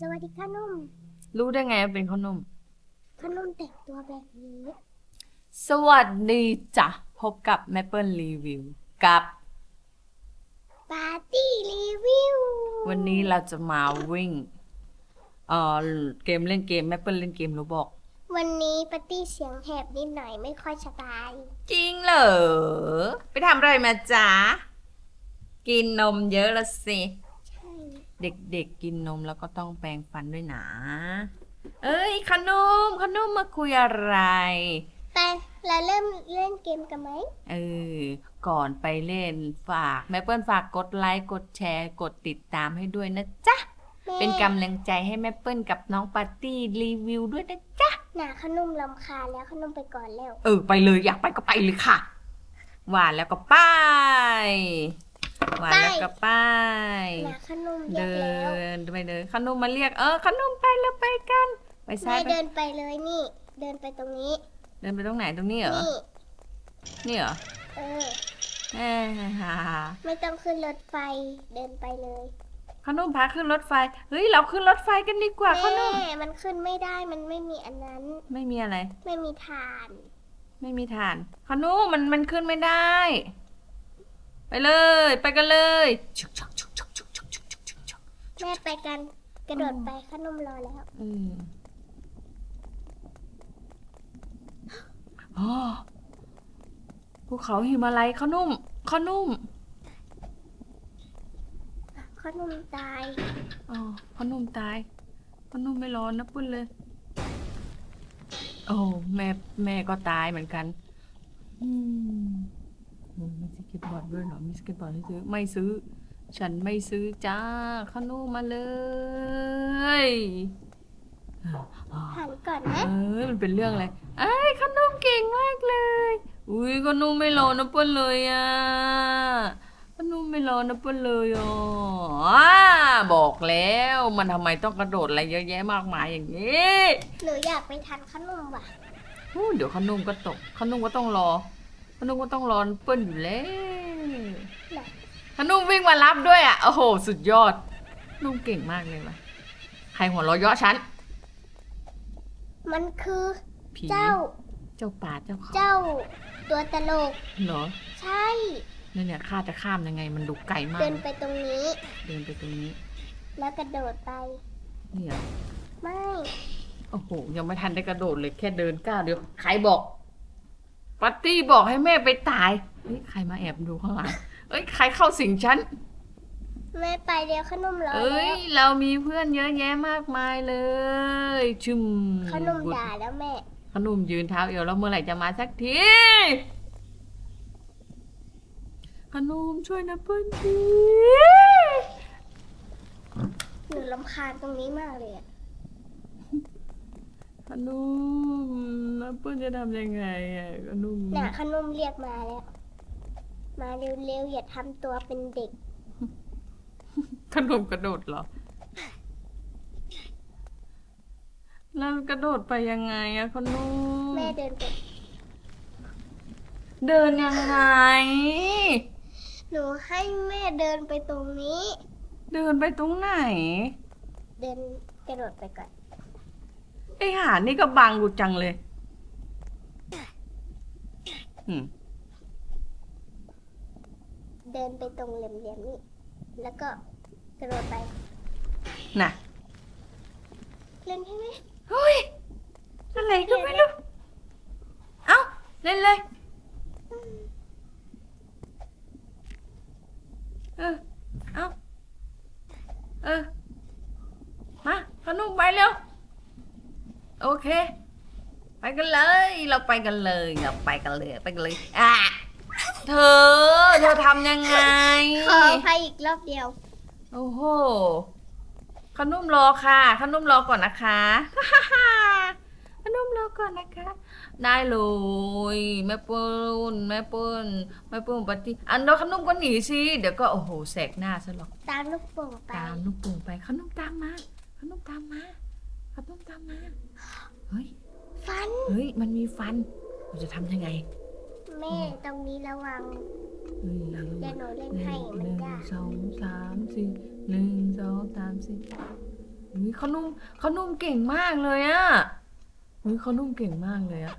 สวัสดีค่ะนุ่มรู้ได้ไงว่าเป็นขนมขนุ่มแต่งตัวแบบนี้ สวัสดีจ้ะ พบกับแมปเปิลรีวิวกับ ปาร์ตี้รีวิววันนี้เราจะมาวิ่งเอ่อเกมเล่นเกมแมปเปิลเล่นเกมรู้บอก วันนี้ปาร์ตี้เสียงแหบนิดหน่อยไม่ค่อยสบายจริงเหรอ ไปทำอะไรมาจ๊ะ กินนมเยอะละสิใช่ เด็กๆกินนมแล้วก็ต้องแปรงฟันด้วยนะ เอ้ยขนมขนมมาคุยอะไร ไปเราเริ่มเล่นเกมกันไหม เออ ก่อนไปเล่นฝากแมปเปิลฝากกดไลค์กดแชร์กดติดตามให้ด้วยนะจ๊ะ แม่เป็นกำลังใจให้แมปเปิลกับน้องปาร์ตี้รีวิวด้วยนะจ๊ะ หนาขนุ่มลำคาญแล้วขนุ่มไปก่อนแล้ว เออ ไปเลยอยากไปก็ไปเลยค่ะ หวานแล้วก็ไป หวานแล้วก็ไปหนาขนุ่มเรียเดิกแล้วนไปเดินขนมมาเรียก เออขนมไปแล้วไปกัน ไปซ้าแม่ยไปเดินไปเลยนี่ เดินไปตรงนี้ เดินไปตรงไหนตรงนี้เหรอ นี่ นี่เหรอเออ เอ้ยฮ่าฮ่าไม่ต้องขึ้นรถไฟ เดินไปเลยขนมพาขึ้นรถไฟ เฮ้ยเราขึ้นรถไฟกันดีกว่าขนม แม่มันขึ้นไม่ได้ มันไม่มีอันนั้น ไม่มีอะไร ไม่มีฐาน ไม่มีฐาน ขนุมันมันขึ้นไม่ได้ไป ไปเลย ไปกันเลยชุกชักชุกชักชุกชักชุกชักชุกชักแม่ไปกันกระโดดไปขนมรอแล้วอืมอ๋อภูเขาหิมาลัยเขานุ่มเขานุ่มขนุ่มตายอ๋อขนุ่มตายขนุ่มไม่ร้อนนะปุ้นเลย โอ้แม่แม่ก็ตายเหมือนกัน อืม โอ้มีสเก็ตบอร์ดด้วยเหรอมีสเก็ตบอร์ดให้ซื้อไม่ซื้อ ฉันไม่ซื้อจ้าขนุ่มมาเลยหันก่อนเอนะอมันเป็นเรื่องอะไรไอ้ยขนมเก่งมากเลย อุ้ยขนมไม่รอนะเปิ้ลเลยอะขนมไม่รอนะเปิ้ลเลยอะอ้าบอกแล้วมันทำไมต้องกระโดดอะไรเยอะแยะมากมายอย่างนี้หนูอยากไปทันขนมว่ะอู้เดี๋ยวขนมก็ตกขนมก็ต้องรอข นมก็ต้องรอเปิ้ลอยู่แล้วไหนขนมวิ่งมารับด้วยอะ โอ้โห สุดยอด นุ่มเก่งมากเลยว่ะ ใครหัวเราะเยาะฉัน มันคือผีเจ้า เจ้าป่าเจ้าเขาเจ้า ตัวตลก เหรอใช่ เนี่ยเนี่ยข้าจะข้ามยังไง มันดูไกลมาก เดินไปตรงนี้ เดินไปตรงนี้ แล้วกระโดดไป เนี่ย ไม่ โอ้โห ยังไม่ทันได้กระโดดเลยแค่เดินก้าวเดียว ใครบอก ปัตตี้บอกให้แม่ไปตายเฮ้ยใครมาแอบดูข้างหลังเอ้ยใครเข้าสิงฉัน แม่ไปเดียวขนมรอเอ้ยแล้วเรามีเพื่อนเยอะแยะมากมายเลยชึมขนมด่าแล้วแม่ ขนมยืนเท้าเอวแล้วเมื่อไหร่จะมาสักที ขนมช่วยนะเพื่อนทีหนูลำคาญตรงนี้มากเลยอะ ขนมนะเพื่อนจะทำยังไงอะขนมน่ะขนมเรียกมาแล้ว มาเร็วๆอย่าทำตัวเป็นเด็ก ขนมกระโดดเหรอ แล้วกระโดดไปยังไงอะขนมแม่เดินไปเดินยังไง หนูให้แม่เดินไปตรงนี้ เดินไปตรงไหน เดินกระโดดไปก่อน ไอหานี่ก็บังกูจังเลยอืมเดินไปตรงเหลี่ยมๆนี่ แล้วก็กระโดดไป น่ะเล่นให้ไหมเฮ้ยอะไรก็ไม่รู้ เอ้า เล่นเลย เออ เอ้า เออ มาขนมไปเร็ว โอเค ไปกันเลย เราไปกันเลยเราไปกันเลยไปกันเลยอะเธอ เธอทำยังไง ขออภัยอีกรอบเดียว โอ้โหขนมรอค่ะขนมรอก่อนนะคะขนมรอก่อนนะคะ ได้เลยแม่ปุ้นแม่ปุ้นแม่ปุ้นปฏิอันเดยวขนมก็หนีสิเดี๋ยวก็โอ้โหแสกหน้าซะหรอกตามลูกโป่งไปตามลูกโป่งไปขนมตามมาขนมตามมาขนมตามมาเฮ้ย ฟัน เฮ้ย มันมีฟัน เราจะทำยังไงแม่ตรงนี้ระวังเฮ้ยเอาเดี๋ยวหนูเล่นหนึ่ให้งมันหนึ่งยากสองสามสี่หนึ่งสองสามสี่เฮ้ยเขานุ่มเขานุ่มเก่งมากเลยอะเฮ้ยเขานุ่มเก่งมากเลยอะ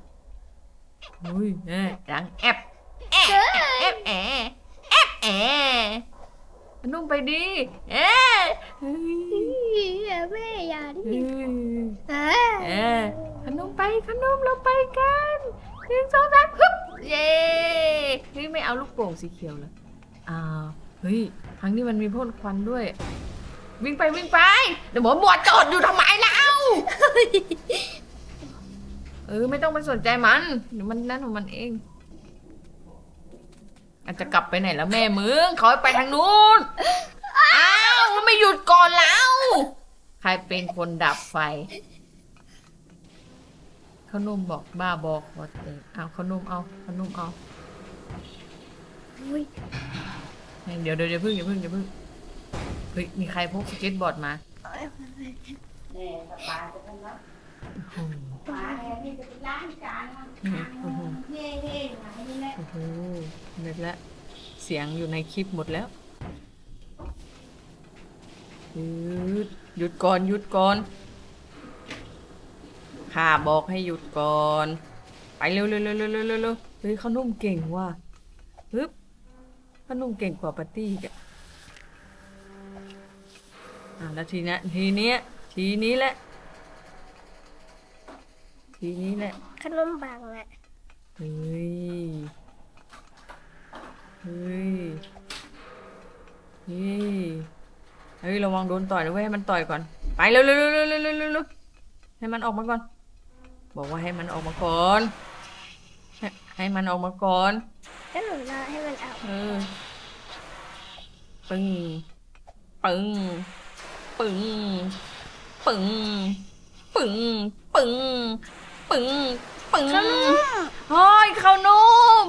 เฮ้ยแน่ดังแอบแอบแอบแอบแอบแอบเขานุ่มไปดิเอ๊ะ เฮ้ยแม่อย่าดิเฮ้ยเอเอ๊ะขนมไปขนมเราไปกันหนึ่งสองสามฮึบเย้เฮ้ยไม่เอาลูกโป่งสีเขียวเลยอ้าวเฮ้ยครั้งนี้มันมีพ่นควันด้วย วิ่งไปวิ่งไปเดี๋ยวหมอหมวดจอดอยู่ทำไมเล่าเออไม่ต้องไปสนใจมันเดี๋ยวมันนั่นของมันเอง อาจจะกลับไปไหนแล้วแม่มึงเขาไปทางนู้น ไม่หยุดก่อนแล้ว ใครเป็นคนดับไฟขนมบอกบ้าบอกว่าเองเอาขนมเอาขนมเอาอุ้ยเดี๋ยวเดี๋ยวเดี๋ยวพึ่งเดี๋ยวพึ่งเดี๋ยวพึ่งเฮ้ยมีใครพกสเก็ตบอร์ดมาโอ้โหป้าเนี่ยพี่จะไปล้างจานโอ้โหเฮ่เฮ่ไหนนี่แหละโอ้โหเม็ดละเสียงอยู่ในคลิปหมดแล้ว หยุดหยุดก่อนหยุดก่อนข้าบอกให้หยุดก่อน ไปเร็วเร็วเร็วเร็วเร็วเร็วเร็วเฮ้ยเขานุ่มเก่งว่ะฮึบเขานุ่มเก่งกว่าปาร์ตี้อีกอะอะแล้วทีเนี้ยทีเนี้ยทีนี้แหละ ทีนี้แหละขนมบังอะเฮ้ยเฮ้ยเฮ้ย เฮ้ยระวังโดนต่อยนะเว้ยให้มันต่อยก่อน ไปเร็วเร็วเร็วเร็วเร็วเร็วเร็วเร็วให้มันออกมาก่อน บอกว่าให้มันออกมาก่อน ให้ให้มันออกมาก่อนก็หนูรอให้มันเอาเออปึ้งปึ้งปึ้งปึ้งปึ้งปึ้งปึ้งปึ้งขนมเฮ้ยข้าวนุ่ม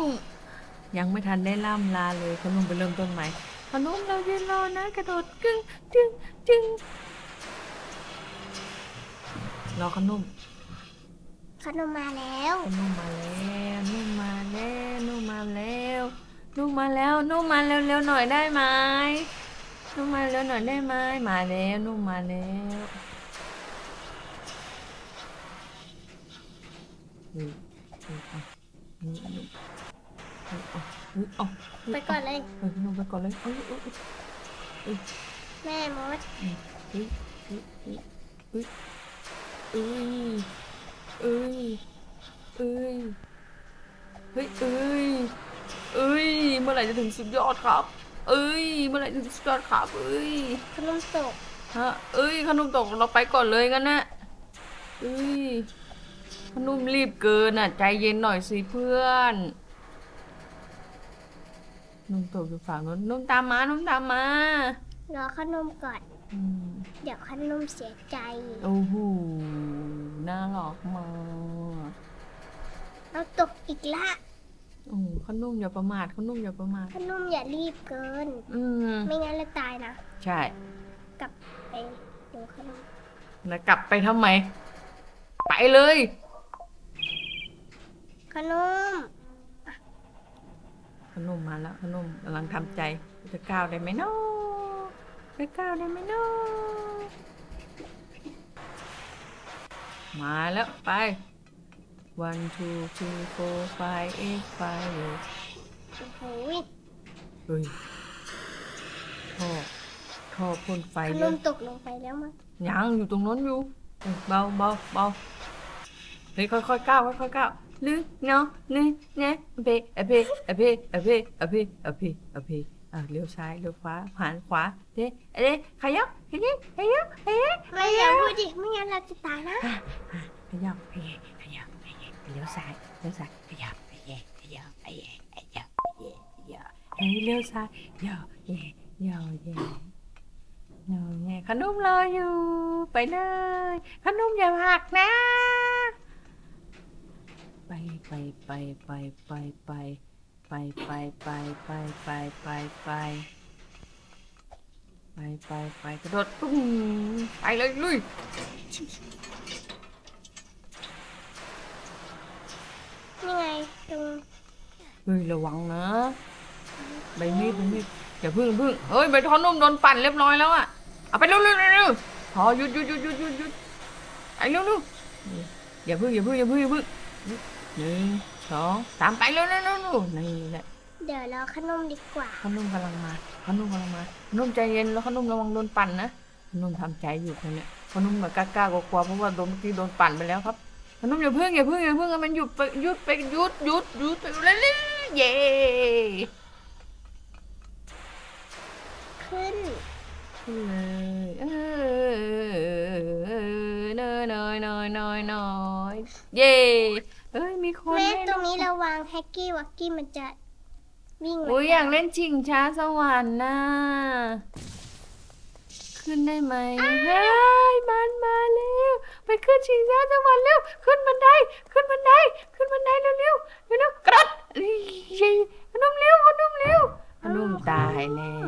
ยังไม่ทันได้ล่ำลาเลยข้าวนุ่มไปเริ่มต้นใหม่ ข้าวนุ่มเรายืนรอนะกระโดดกึ้งจึงจึงรอข้าวนุ่มขนมมาแล้วข้าวนุ่มมาแล้วนุ่มมาแล้วนุ่มมาแล้วนุ่มมาแล้วนุ่มมาเร็วๆหน่อยได้ไหมนุ่มมาเร็วหน่อยได้ไหมมาแล้วนุ่มมาแล้วอืมอืมอะอืมอืม อืมเอาอืมเอาไปก่อนเลย เออลงไปก่อนเลยเอ้ยเอ้ยเอ้ยแม่มดเอ้ยเอ้ยเอ้ยเอ้ยเอ้ยเอ้ยเอ้ยเฮ้ยเอ้ยเอ้ยเมื่อไหร่จะถึงสุดยอดครับ เอ้ย เมื่อไหร่จะถึงสุดยอดครับเอ้ยขนมตกฮะเอ้ยขนมตกเราไปก่อนเลยกันนะเอ้ยขนมรีบเกินอะ ใจเย็นหน่อยสิเพื่อน นุ่มตกอยู่ฝั่งนู้นนุ่มตามมานุ่มตามมารอขนมก่อน อืมเดี๋ยวขนมเสียใจโอ้โหน่ารักมากเราตกอีกละโอ้โหขนุ่มอย่าประมาทขนุ่มอย่าประมาทขนมอย่ารีบเกิน อืมไม่งั้นเราตายนะ ใช่กลับไปดูขนมแล้วกลับไปทำไม ไปเลย ขนม ขนมมาแล้วขนมกำลังทำใจจะก้าวได้ไหมเนาะจะก้าวได้ไหมเนาะมาแล้วไป one two three four five eight five โอ้โหยเฮ้ยท่อท่อพ่นไฟขเลนมยตกลงไปแล้วมั้งยังอยู่ตรงนั้นอยู่เออเบาเบาเบาเฮ้ยค่อยๆก้าวค่อยๆก้าว ลึกเนาะนึเนี่ยเปอะเพอะเพอะเพอะเพอะเพอะเพอะเลี้ยวซ้ายเลี้ยวขวาหันขวาเด้เด้ขยับขยับขยับขยับไม่อย่าพูดดิไม่งั้นเราจะตายนะขยับขยับขยับขยับเลี้ยวซ้ายเลี้ยวซ้ายขยับขยับขยับขยับขยับขยับขยับเฮ้ยเลี้ยวซ้ายย่อเย่ย่อเย่หนูไงขนมรออยู่ ไปเลย ขนมอย่าหักนะ ไปไปไปไปไปไปไปไปไปไปไปไปไปไปไปไปกระโดดปุ้งไปเลยลุยนี่ไงตรงเฮ้ยระวังนะใบมีดใบมีดอย่าพึ่งพึ่งเฮ้ยใบทอนนุ่มโดนปั่นเรียบร้อยแล้วอะเอาไปเร็วเร็วเร็วเร็วพอหยุดหยุดหยุดหยุดหยุดหยุดไอ้เร็วเร็วอย่าพึ่งอย่าพึ่งอย่าพึ่งอย่าพึ่ง หนึ่งสองสามไปเร็วเร็วเร็วเร็วนี่แหละเดี๋ยวรอขนมดีกว่า ขนุ่มกำลังมาขนุ่มกำลังมาขนุ่มใจเย็นแล้วขนุ่มระวังโดนปั่นนะขนุ่มทำใจอยู่คนเนี้ยขนุ่มแบบกล้าๆกลัวๆเพราะว่าโดนเมื่อกี้โดนปั่นไปแล้วครับขนุ่มอย่าเพึ่งอย่าเพึ่งอย่าเพึ่งให้มันหยุดไปหยุดไปหยุดหยุดหยุดไปเร็วๆเย้ขึ้นขึ้นเลยเออเนยเนยเนยเนยเนยเย้เอ้ยมี คนแม่ให้ตรงนี้ระวังแฮกกี้วักกี้มันจะวิ่งมาอุ้ยอยากเล่นชิงช้าสวรรค์น่ะขึ้นได้ไหมเฮ้ยมันมาแล้วไปขึ้นชิงช้าสวรรค์เร็วขึ้นบันไดขึ้นบันไดขึ้นบันไดเร็วเร็วเร็วเร็วกระโดดเย้ขนมเร็วขนมเร็วขนมตายแล้ว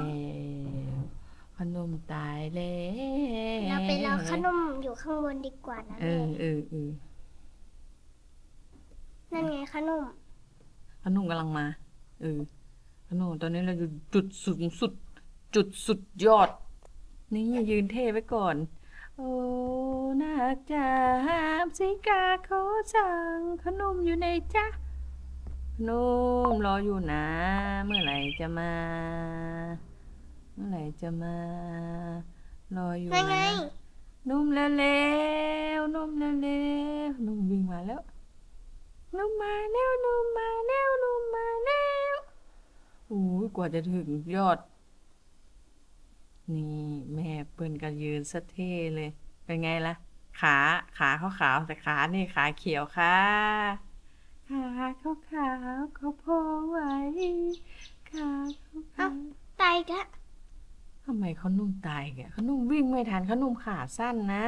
ขนมตายแล้วเราไปรอขนมอยู่ข้างบนดีกว่านะเอแม่อเออเออ นั่นไงขนมขนมกำลังมา เออขนมตอนนี้เราอยู่จุดสูงสุด จุดสุดยอด นี่ยืนเท่ไว้ก่อน โอ้นักจะหามสิกาเขาสั่งขนมอยู่ในจ้ะขนมรออยู่นะ เมื่อไหร่จะมา เมื่อไหร่จะมา รออยู่นั่นไง นะ นุ่มเร็วๆนุ่มเร็วๆนุ่มวิ่งมาแล้ว นุ่มมาแล้วนุ่มมาแล้วนุ่มมาแล้วโอ้ยกว่าจะถึงยอด นี่แม่เปิ้นก็ยืนสะเท่เลย เป็นไงล่ะ ขาขาเขาขาวแต่ขานี่ขาเขียวค่ะ ขาเขาขาวเขาพอไหวขาเขาขาวตายอีกละทำไมเขานุ่มตายแกเขานุ่มวิ่งไม่ทันเขานุ่มขาสั้นนะ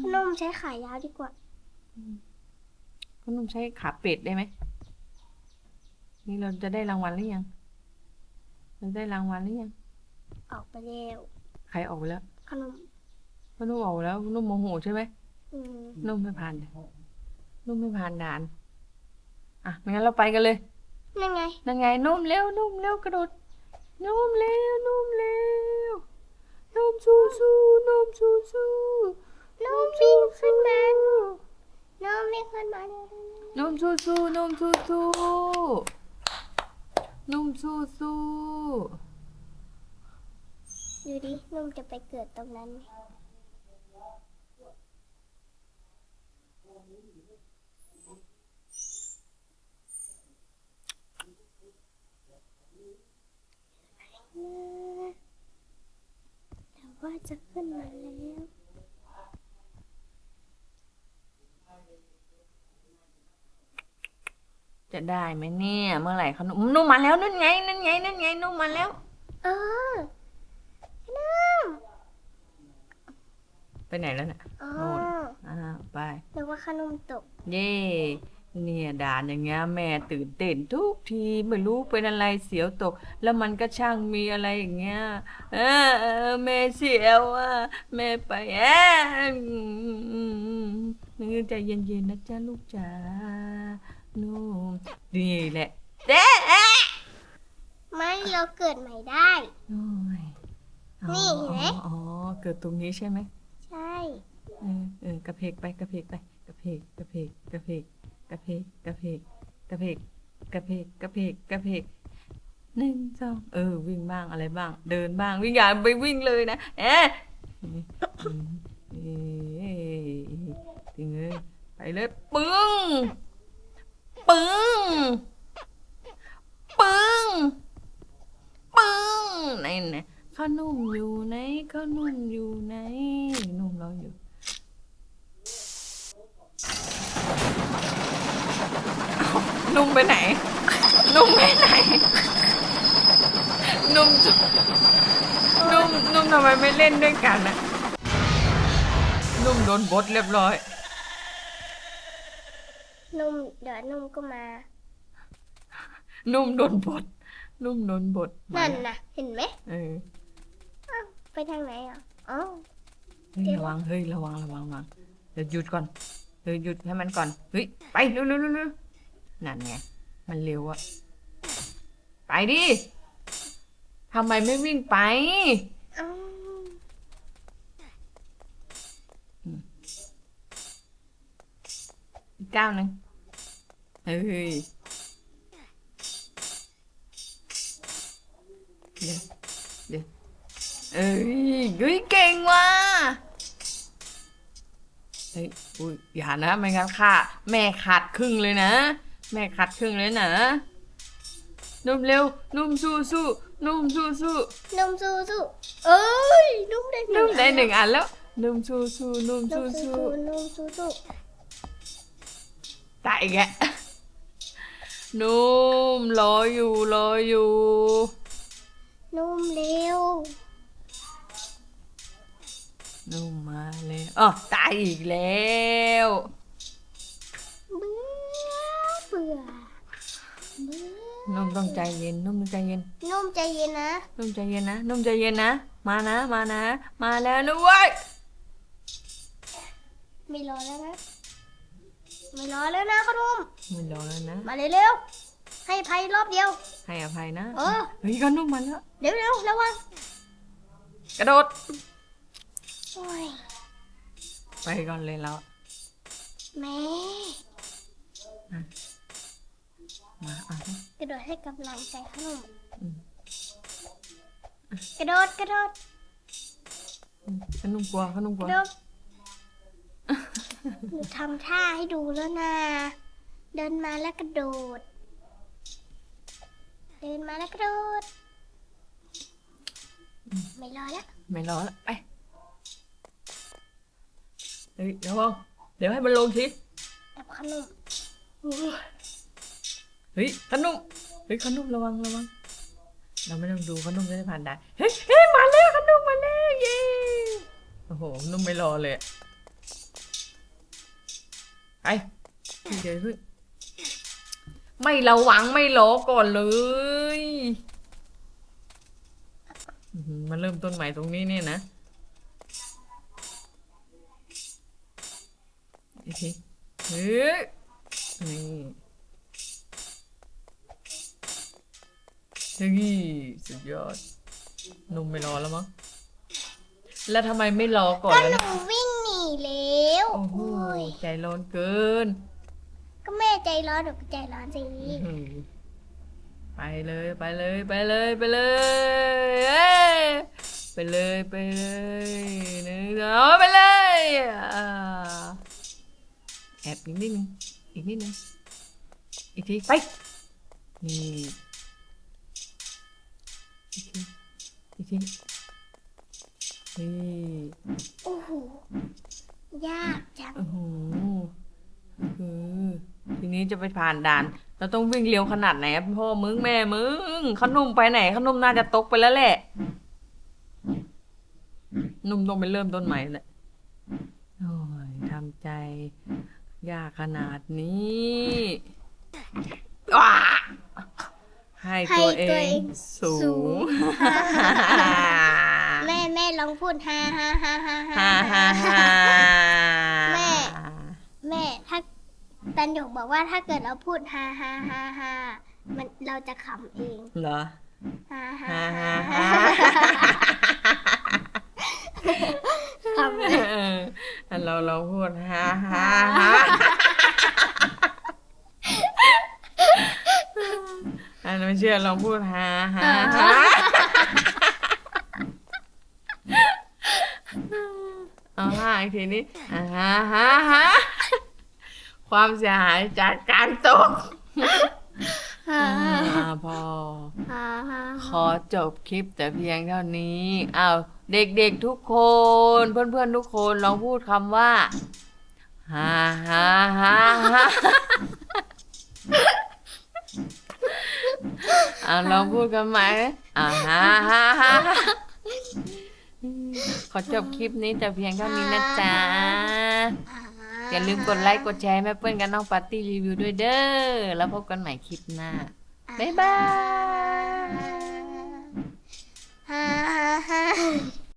ขนมใช้ขายาวดีกว่าเขานุ่มใช้ขาเป็ดได้ไหม นี่เราจะได้รางวัลหรือยัง เราได้รางวัลหรือยัง ออกไปแล้วใครออกไปแล้วขนมเขานุ่มออกไปแล้วนุ่มโมโหใช่ไหมอืมนุ่มไม่ผ่านนุ่มไม่ผ่านด่าน อะงั้นเราไปกันเลย นั่นไง นั่นไงนุ่มเร็วนุ่มเร็วกระโดดนุ่มเร็วนุ่มเร็วนุ่มสู้สู้นุ่มสู้สู้นมวิ่งขึ้นมา นมวิ่งขึ้นมาเร็วนุ่มสู้สู้นุ่มสู้สู้นุ่มสู้สู้ๆดูดินมจะไปเกิดตรงนั้นไหมแต่ว่าจะขึ้นมาแล้ว จะได้ไหมเนี่ย เมื่อไหร่เขานุ่มนุ่มมาแล้วนั่นไงนั่นไงนั่นไงนุ่มมาแล้ว เออน้ไปไหนแล้วน่ะำอ๋อโน่นอ่าไปนึกว่าขนมตก เย่เนี่ยด่านอย่างเงี้ยแม่ตื่นเต้นทุกทีไม่รู้เป็นอะไรเสียวตก แล้วมันก็ช่างมีอะไรอย่างเงี้ยเออเออแม่เสียวอะแม่ไปแอนนึกใจเย็นๆนะจ๊ะลูกจ๋า นุ่มนี่แหละเด้ไม่เราเกิดใหม่ได้ โอ้ยอ๋อนี่เห็นไหมอ๋อเกิดตรงนี้ใช่ไหมใช่ เออเออกระเพกไปกระเพกไปกระเพกกระเพกกระเพกกระเพกกระเพกกระเพกกระเพกกระเพกกระเพกหนึ่งสองเออ วิ่งบ้างอะไรบ้าง เดินบ้างวิ่งอย่าไปวิ่งเลยนะเอ๊ะอืมเอ๊ะถึงเลยไปเลยปึ้ง ปึ้ง ปึ้ง ปึ้งไหนไหนข้านุ่มอยู่ไหนข้านุ่มอยู่ไหนนุ่มเราอยู่นุ่มไปไหน นุ่มไปไหน นุ่มจะนุ่มนุ่มทำไมไม่เล่นด้วยกันนะนุ่มโดนบดเรียบร้อย นุ่มเดี๋ยวนุ่มก็มา นุ่มโดนบดนุ่มโดนบดมานั่นนะเห็นไหมเออไปทางไหนอะอ๋อเระวังเฮ้ยระวังระวังระวังเดี๋ยวหยุดก่อนเดี๋ยวหยุดให้มันก่อนเฮ้ยไปเร็วเร็วเร็วเร็นั่นไงมันเร็วอะไปดิทำไมไม่วิ่งไป อ๋ออีกก้าวหนึ่ง เฮ้ยเดี๋ยวเดี๋ยวเอ้ยเฮ้ยเก่งว่ะเฮ้ยอุ้ยอย่านะไม่งั้นค่ะ แม่ขาดครึ่งเลยนะ แม่ขาดครึ่งเลยนะนุ่มเร็วนุ่มสู้สู้นุ่มสู้สู้นุ่มสู้สู้เอ้ยนุ่มได้นุ่มได้หนึ่งอันแล้ว นุ่มสู้สู้นุ่มนุ่สู้มสู้สู้สู้นุ่มสู้สู้ตายอีกแก นุ่มรออยู่รออยู่ นุ่มเร็ว นุ่มมาเลยอ๋อตายอีกแล้วเบื่อเบื่อเบื่อนุ่มต้องใจเย็นนุ่มต้องใจเย็น นุ่มใจเย็นนะนุ่มใจเย็นนะนุ่มใจเย็นนะมานะมานะ มาแล้วนะเว้ยไม่รอแล้วนะ ไม่รอแล้วนะขนมไม่รอแล้วนะ มาเร็วๆให้ภัยรอบเดียว ให้อภัยนะเออ เฮ้ยก็นุ่มมาแล้วเดี๋ยวเร็วระวังกระโดดโอ้ยไปก่อนเลยเราแม่มาอะกระโดดให้กำลังใจขนมอืมกระโดดกระโดดอืมขนุ่มกลัวขนุ่มกกลัวระโดด หนูทำท่าให้ดูแล้วนะ เดินมาแล้วกระโดด เดินมาแล้วกระโดด ไม่รอแล้ว ไม่รอแล้วไปเฮ้ยเดี๋ยวเอาเดี๋ยวให้มันลงทีแอบขนมเฮ้ยขนุ่มเฮ้ยขนุ่มระวังระวัง เราไม่ต้องดูขนุ่มจะได้ผ่านได้เฮ้ยเฮ้ยมาแล้วขนุ่มมาแล้วเย้โอ้โหนุ่มไม่รอเลยอะ ไปเดี๋ยวเพิ่งไม่ระวังไม่รอก่อนเลยอื้อหือมาเริ่มต้นใหม่ตรงนี้เนี่ยนะอีกทีเฮ้ยนี่เฮ้ยสุดยอดนุ่มไม่รอแล้วมั้งแล้วทำไมไม่รอก่อนก็ล่ะหเนี่ยนูวิ่งหนีแล้ว โอ้โหโอ้ย ใจร้อนเกิน ก็แม่ใจร้อนหนูก็ใจร้อนสิอื้อหือไปเลยไปเลยไปเลยไปเลยเอ้ยไปเลยไปเลยหนึ่งสองไปเลยอ่าแอบอีกนิดนึงอีกนิดนึงอีกทีไปนี่อีกทีอีกทีนี่ โอ้โห ยากจัง โอ้โหคือทีนี้ จะไปผ่านด่าน เราต้องวิ่งเร็วขนาดไหนอะพ่อมึงแม่มึงขนมไปไหนขนมน่าจะตกไปแล้วแหละ นุ่มต้องไปเริ่มต้นใหม่แหละโอ้ยทำใจ ยากขนาดนี้ว้าให้ตัวเองสูง แม่แม่ลองพูดฮ่าฮ่าฮ่าฮ่าฮ่าฮ่าฮ่า แม่ แม่ถ้า ตันหยกบอกว่าถ้าเกิดเราพูดฮ่าฮ่าฮ่าฮ่ามันเราจะขำเองเหรอฮ่าฮ่าฮ่าฮ่าฮ่าฮ่าขำเอออันเราเราพูดฮ่าฮ่าฮ่าอันไม่เชื่อลองพูดฮ่าฮ่าฮ่าเอาฮ่าอีกทีนี้อ่าฮ่าฮ่าฮ่า ความเสียหายจากการตกฮ่าอ่าพอฮ่าฮ่าขอจบคลิปแต่เพียงเท่านี้อ้าวเด็กๆทุกคน เพื่อนๆทุกคนลองพูดคำว่าฮ่าฮ่าฮ่าฮ่าอ่าลองพูดกันไหมอ่าฮ่าฮ่าฮ่าฮ่าขอจบคลิปนี้แต่เพียงเท่านี้นะจ๊ะ อย่าลืมกดไลค์กดแชร์ให้แม่เปิ้ลกันน้องปาร์ตี้รีวิวด้วยเด้อ แล้วพบกันใหม่คลิปหน้า บ๊ายบาย ฮ่าฮ่าฮ่า